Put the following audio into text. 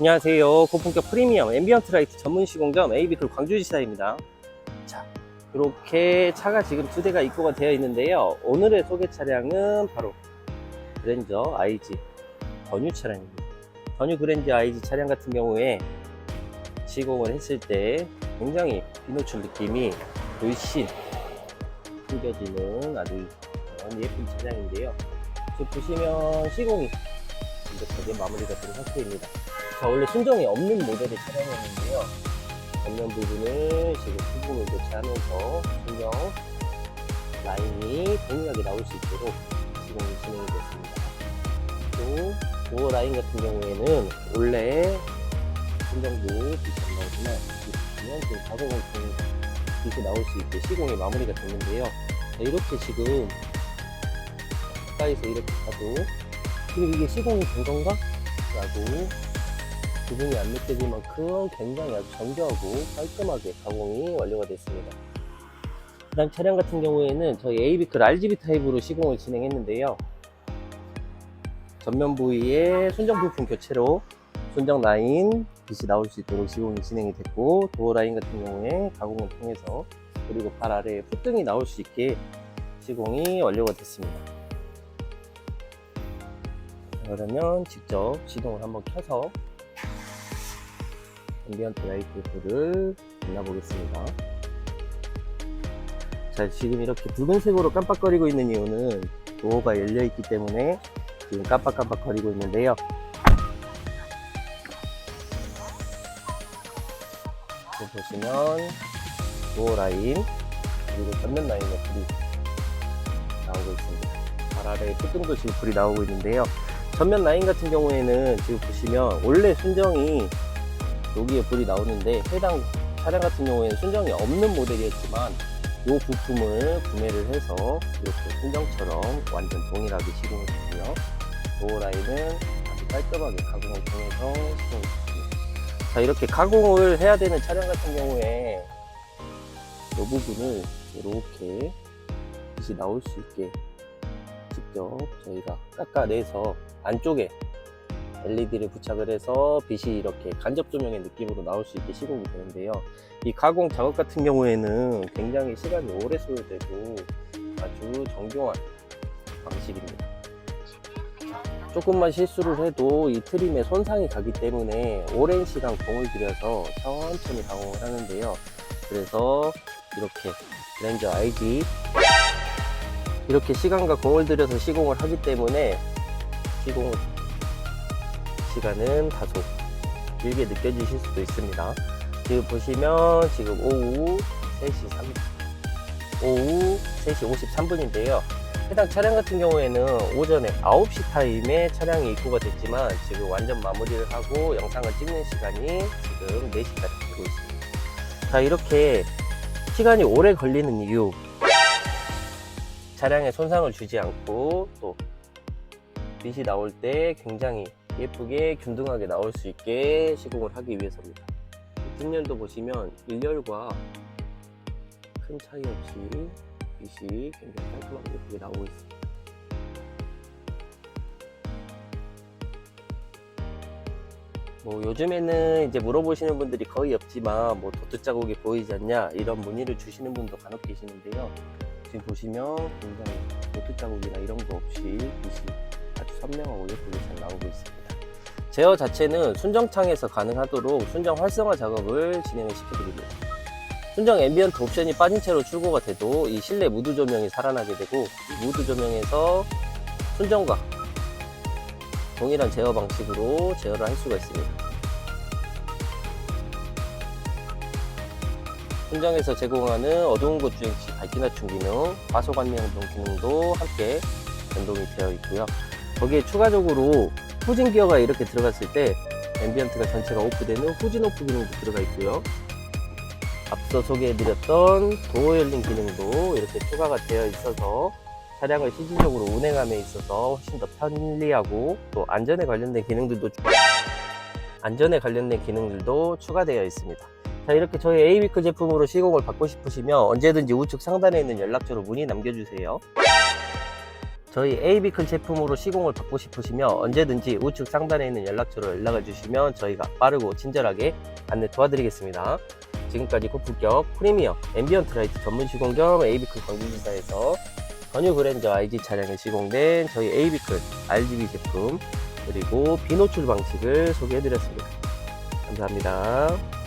안녕하세요. 고품격 프리미엄 앰비언트 라이트 전문 시공점 AB클 광주지사입니다. 자, 이렇게 차가 지금 두 대가 입고가 되어 있는데요. 오늘의 소개 차량은 바로 그랜저 IG 전유 차량입니다. 전유 그랜저 IG 차량 같은 경우에 시공을 했을 때 굉장히 비노출 느낌이 훨씬 풍겨지는 아주 예쁜 차량인데요. 지금 보시면 시공이 완벽하게 마무리가 된 상태입니다. 자, 원래 순정이 없는 모델의 차량이었는데요. 전면 부분을 지금 부분을 교체하면서 순정 라인이 동일하게 나올 수 있도록 시공이 진행이 됐습니다. 또 도어 라인 같은 경우에는 원래 순정도 빛이 안 나오지만 보시면 지금 가공을 통해서 빛이 나올 수 있게 시공이 마무리가 됐는데요. 자, 이렇게 지금 가까이서 이렇게 봐도 지금 이게 시공이 된 건가? 라고 구분이 안 느껴질 만큼 굉장히 아주 정교하고 깔끔하게 가공이 완료가 됐습니다. 그 다음 차량 같은 경우에는 저희 AB클 RGB 타입으로 시공을 진행했는데요. 전면 부위에 순정 부품 교체로 순정 라인 빛이 나올 수 있도록 시공이 진행이 됐고 도어 라인 같은 경우에 가공을 통해서 그리고 발 아래에 풋등이 나올 수 있게 시공이 완료가 됐습니다. 자, 그러면 직접 시동을 한번 켜서 앰비언트 라이트 불을 만나보겠습니다. 자, 지금 이렇게 붉은색으로 깜빡거리고 있는 이유는 도어가 열려있기 때문에 지금 깜빡깜빡거리고 있는데요. 보시면 도어 라인 그리고 전면 라인에 불이 나오고 있습니다. 발 아래에 뚜껑도 지금 불이 나오고 있는데요. 전면 라인 같은 경우에는 지금 보시면 원래 순정이 여기에 불이 나오는데 해당 차량 같은 경우에는 순정이 없는 모델이었지만 이 부품을 구매를 해서 이렇게 순정처럼 완전 동일하게 시공을 했고요. 도어 라인은 아주 깔끔하게 가공을 통해서 시공을 했습니다. 자 이렇게 가공을 해야 되는 차량 같은 경우에 이 부분을 이렇게 빛이 나올 수 있게 직접 저희가 깎아내서 안쪽에 LED를 부착을 해서 빛이 이렇게 간접 조명의 느낌으로 나올 수 있게 시공이 되는데요. 이 가공 작업 같은 경우에는 굉장히 시간이 오래 소요되고 아주 정교한 방식입니다. 조금만 실수를 해도 이 트림에 손상이 가기 때문에 오랜 시간 공을 들여서 천천히 가공을 하는데요. 그래서 이렇게 렌저 IG 이렇게 시간과 공을 들여서 시공을 하기 때문에 시공 시간은 다소 길게 느껴지실 수도 있습니다. 지금 보시면 지금 오후 3시 3 오후 3시 53분인데요. 해당 차량 같은 경우에는 오전에 9시 타임에 차량이 입고가 됐지만 지금 완전 마무리를 하고 영상을 찍는 시간이 지금 4시까지 되고 있습니다. 자, 이렇게 시간이 오래 걸리는 이유 차량에 손상을 주지 않고 또 빛이 나올 때 굉장히 예쁘게 균등하게 나올 수 있게 시공을 하기 위해서입니다. 뒷면도 보시면 일렬과 큰 차이 없이 빛이 굉장히 깔끔하게 예쁘게 나오고 있습니다. 뭐 요즘에는 이제 물어보시는 분들이 거의 없지만 뭐 도트 자국이 보이지 않냐 이런 문의를 주시는 분도 간혹 계시는데요. 지금 보시면 굉장히 도트 자국이나 이런 거 없이 빛이 선명하고 예쁘게 잘 나오고 있습니다. 제어 자체는 순정창에서 가능하도록 순정 활성화 작업을 진행을 시켜드립니다. 순정 앰비언트 옵션이 빠진 채로 출고가 돼도 이 실내 무드 조명이 살아나게 되고 이 무드 조명에서 순정과 동일한 제어 방식으로 제어를 할 수가 있습니다. 순정에서 제공하는 어두운 곳 주행 시 밝기 낮춤 기능, 과속 안내운동 기능도 함께 연동이 되어 있고요. 거기에 추가적으로 후진 기어가 이렇게 들어갔을 때 앰비언트가 전체가 오프되는 후진 오프 기능도 들어가 있고요. 앞서 소개해드렸던 도어 열림 기능도 이렇게 추가가 되어 있어서 차량을 실질적으로 운행함에 있어서 훨씬 더 편리하고 또 안전에 관련된 기능들도 안전에 관련된 기능들도 추가되어 있습니다. 자 이렇게 저희 에이비크 제품으로 시공을 받고 싶으시면 언제든지 우측 상단에 있는 연락처로 문의 남겨주세요. 저희 AB클 제품으로 시공을 받고 싶으시면 언제든지 우측 상단에 있는 연락처로 연락을 주시면 저희가 빠르고 친절하게 안내 도와드리겠습니다. 지금까지 고품격 프리미엄 앰비언트 라이트 전문 시공 겸 AB클 광주지사에서 전유 그랜저 IG 차량에 시공된 저희 AB클 RGB 제품 그리고 비노출 방식을 소개해드렸습니다. 감사합니다.